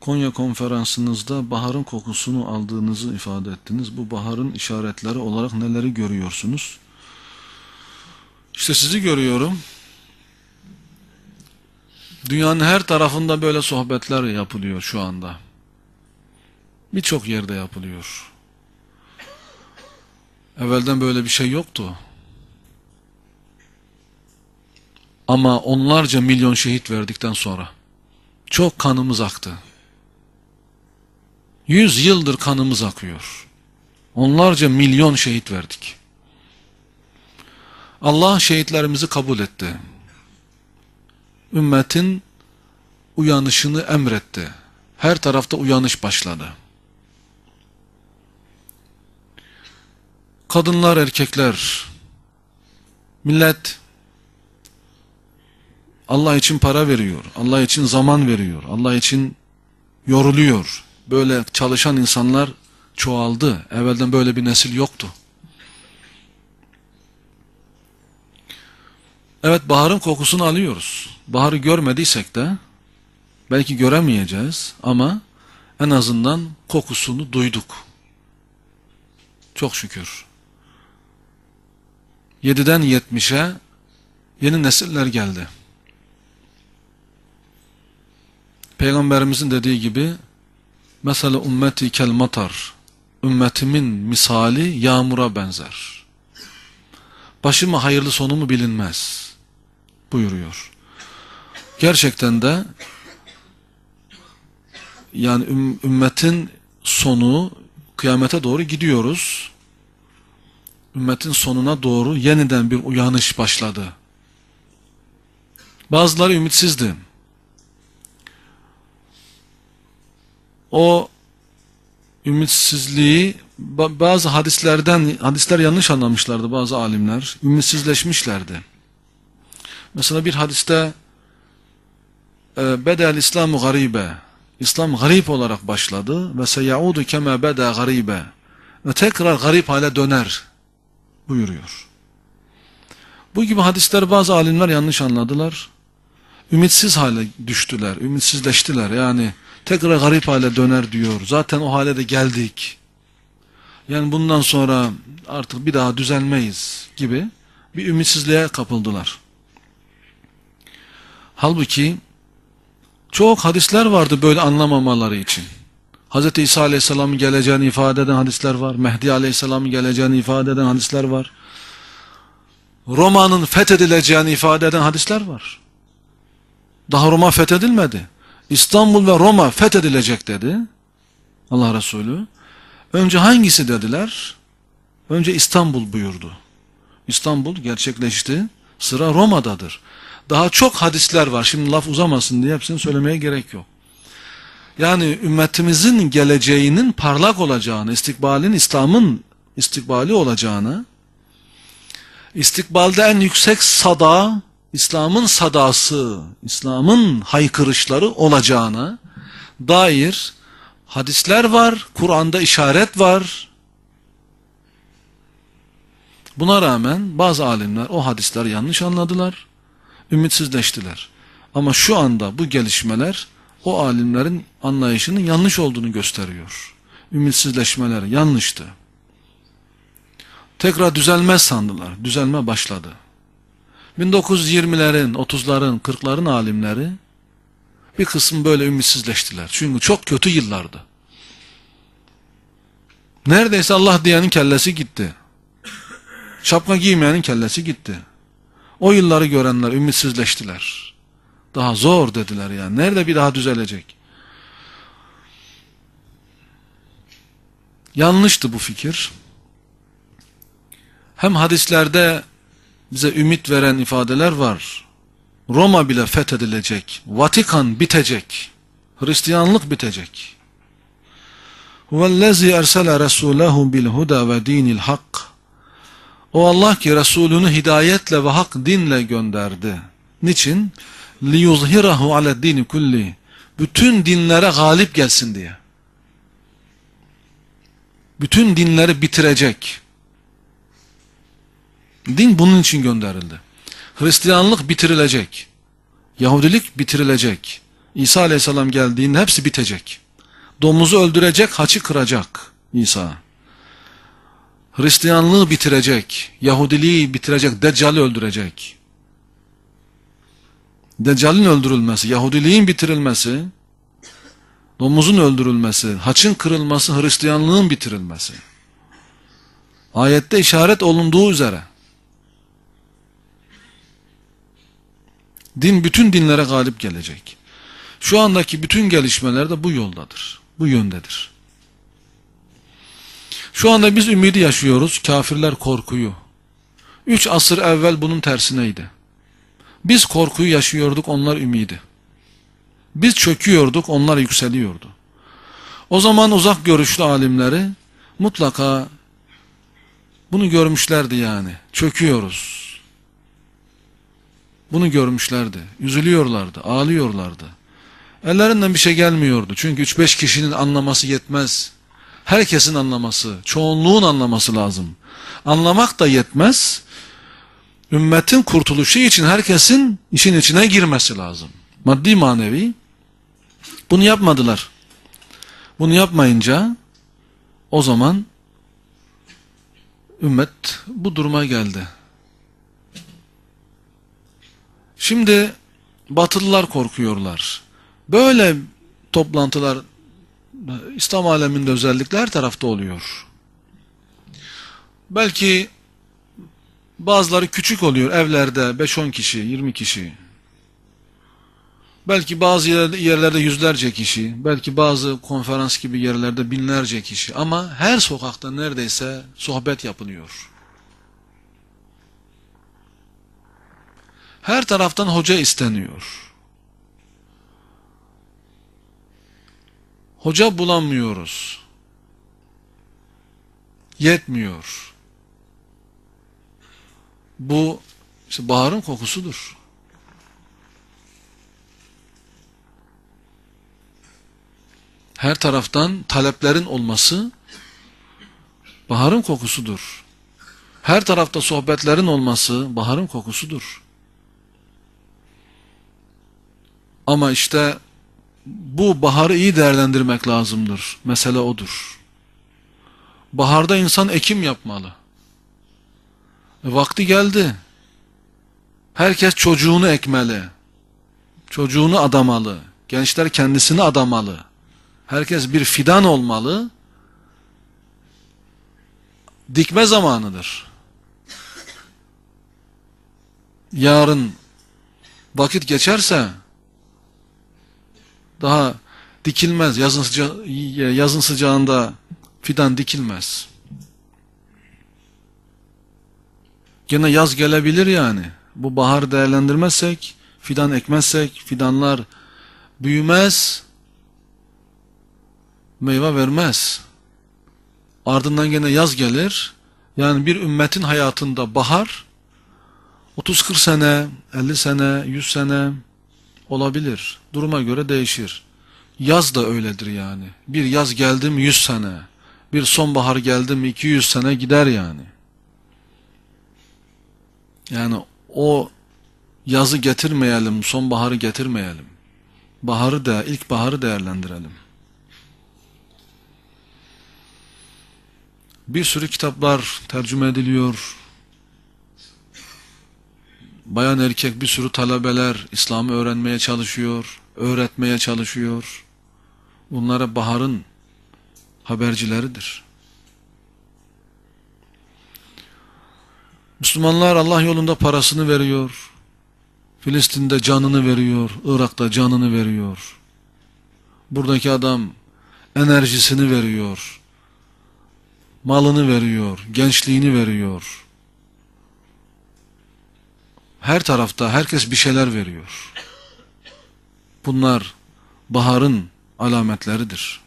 Konya konferansınızda baharın kokusunu aldığınızı ifade ettiniz. Bu baharın işaretleri olarak neleri görüyorsunuz? İşte sizi görüyorum. Dünyanın her tarafında böyle sohbetler yapılıyor şu anda. Birçok yerde yapılıyor. Evvelden böyle bir şey yoktu. Ama onlarca milyon şehit verdikten sonra çok kanımız aktı. Yüz yıldır kanımız akıyor. Onlarca milyon şehit verdik. Allah şehitlerimizi kabul etti. Ümmetin uyanışını emretti. Her tarafta uyanış başladı. Kadınlar, erkekler, millet Allah için para veriyor, Allah için zaman veriyor, Allah için yoruluyor. Böyle çalışan insanlar çoğaldı. Evvelden böyle bir nesil yoktu. Evet baharın kokusunu alıyoruz. Baharı görmediysek de belki göremeyeceğiz ama en azından kokusunu duyduk. Çok şükür. 7'den 70'e yeni nesiller geldi. Peygamberimizin dediği gibi mesela ümmeti kel matar ümmetimin misali yağmura benzer. Başıma hayırlı sonu mu bilinmez buyuruyor. Gerçekten de yani üm, ümmetin sonu kıyamete doğru gidiyoruz. Ümmetin sonuna doğru yeniden bir uyanış başladı. Bazıları ümitsizdi. O ümitsizliği bazı hadislerden hadisler yanlış anlamışlardı bazı alimler. Ümitsizleşmişlerdi. Mesela bir hadiste e, bedel İslamu garibe İslam garip olarak başladı ve seyaudu kema beda garibe ve tekrar garip hale döner buyuruyor. Bu gibi hadisler bazı alimler yanlış anladılar. Ümitsiz hale düştüler, ümitsizleştiler. Yani tekrar garip hale döner diyor. Zaten o hale de geldik. Yani bundan sonra artık bir daha düzelmeyiz gibi bir ümitsizliğe kapıldılar. Halbuki çok hadisler vardı böyle anlamamaları için. Hz. İsa Aleyhisselam'ın geleceğini ifade eden hadisler var. Mehdi Aleyhisselam'ın geleceğini ifade eden hadisler var. Roma'nın fethedileceğini ifade eden hadisler var. Daha Roma fethedilmedi. İstanbul ve Roma fethedilecek dedi. Allah Resulü. Önce hangisi dediler? Önce İstanbul buyurdu. İstanbul gerçekleşti. Sıra Roma'dadır. Daha çok hadisler var. Şimdi laf uzamasın diye hepsini söylemeye gerek yok. Yani ümmetimizin geleceğinin parlak olacağını, istikbalin İslam'ın istikbali olacağını, istikbalde en yüksek sada, İslam'ın sadası, İslam'ın haykırışları olacağına dair hadisler var, Kur'an'da işaret var. Buna rağmen bazı alimler o hadisleri yanlış anladılar, ümitsizleştiler. Ama şu anda bu gelişmeler o alimlerin anlayışının yanlış olduğunu gösteriyor. Ümitsizleşmeler yanlıştı. Tekrar düzelmez sandılar. Düzelme başladı. 1920'lerin, 30'ların, 40'ların alimleri bir kısmı böyle ümitsizleştiler. Çünkü çok kötü yıllardı. Neredeyse Allah diyenin kellesi gitti. Şapka giymeyenin kellesi gitti. O yılları görenler ümitsizleştiler. Daha zor dediler yani. Nerede bir daha düzelecek? Yanlıştı bu fikir. Hem hadislerde bize ümit veren ifadeler var. Roma bile fethedilecek. Vatikan bitecek. Hristiyanlık bitecek. Huvellezî ersele resûlehu bil huda ve dinil hak. O Allah ki Resulünü hidayetle ve hak dinle gönderdi. Niçin? liyuzhirahu ala dini kulli bütün dinlere galip gelsin diye bütün dinleri bitirecek Din bunun için gönderildi. Hristiyanlık bitirilecek. Yahudilik bitirilecek. İsa aleyhisselam geldiğinde hepsi bitecek. Domuzu öldürecek, haçı kıracak İsa. Hristiyanlığı bitirecek, Yahudiliği bitirecek, Deccal'i öldürecek. Deccal'in öldürülmesi, Yahudiliğin bitirilmesi, domuzun öldürülmesi, haçın kırılması, Hristiyanlığın bitirilmesi. Ayette işaret olunduğu üzere din bütün dinlere galip gelecek. Şu andaki bütün gelişmeler de bu yoldadır. Bu yöndedir. Şu anda biz ümidi yaşıyoruz, kafirler korkuyu. Üç asır evvel bunun tersineydi. Biz korkuyu yaşıyorduk, onlar ümidi. Biz çöküyorduk, onlar yükseliyordu. O zaman uzak görüşlü alimleri mutlaka bunu görmüşlerdi yani. Çöküyoruz. Bunu görmüşlerdi. Üzülüyorlardı, ağlıyorlardı. Ellerinden bir şey gelmiyordu. Çünkü 3-5 kişinin anlaması yetmez. Herkesin anlaması, çoğunluğun anlaması lazım. Anlamak da yetmez. Ümmetin kurtuluşu için herkesin işin içine girmesi lazım. Maddi manevi. Bunu yapmadılar. Bunu yapmayınca o zaman ümmet bu duruma geldi. Şimdi batılılar korkuyorlar. Böyle toplantılar İslam aleminde özellikle her tarafta oluyor. Belki bazıları küçük oluyor evlerde 5-10 kişi, 20 kişi. Belki bazı yerlerde yüzlerce kişi, belki bazı konferans gibi yerlerde binlerce kişi ama her sokakta neredeyse sohbet yapılıyor. Her taraftan hoca isteniyor. Hoca bulamıyoruz. Yetmiyor. Bu işte baharın kokusudur. Her taraftan taleplerin olması baharın kokusudur. Her tarafta sohbetlerin olması baharın kokusudur. Ama işte bu baharı iyi değerlendirmek lazımdır. Mesele odur. Baharda insan ekim yapmalı. E, vakti geldi. Herkes çocuğunu ekmeli. Çocuğunu adamalı. Gençler kendisini adamalı. Herkes bir fidan olmalı. Dikme zamanıdır. Yarın vakit geçerse daha dikilmez. Yazın, sıca yazın sıcağında fidan dikilmez. Gene yaz gelebilir yani. Bu bahar değerlendirmezsek, fidan ekmezsek, fidanlar büyümez, meyve vermez. Ardından gene yaz gelir. Yani bir ümmetin hayatında bahar 30-40 sene, 50 sene, 100 sene olabilir. Duruma göre değişir. Yaz da öyledir yani. Bir yaz geldi mi 100 sene. Bir sonbahar geldi mi 200 sene gider yani. Yani o yazı getirmeyelim, sonbaharı getirmeyelim. Baharı da, ilk baharı değerlendirelim. Bir sürü kitaplar tercüme ediliyor. Bayan erkek bir sürü talebeler İslam'ı öğrenmeye çalışıyor, öğretmeye çalışıyor. Bunlara baharın habercileridir. Müslümanlar Allah yolunda parasını veriyor. Filistin'de canını veriyor, Irak'ta canını veriyor. Buradaki adam enerjisini veriyor malını veriyor, gençliğini veriyor. Her tarafta herkes bir şeyler veriyor. Bunlar baharın alametleridir.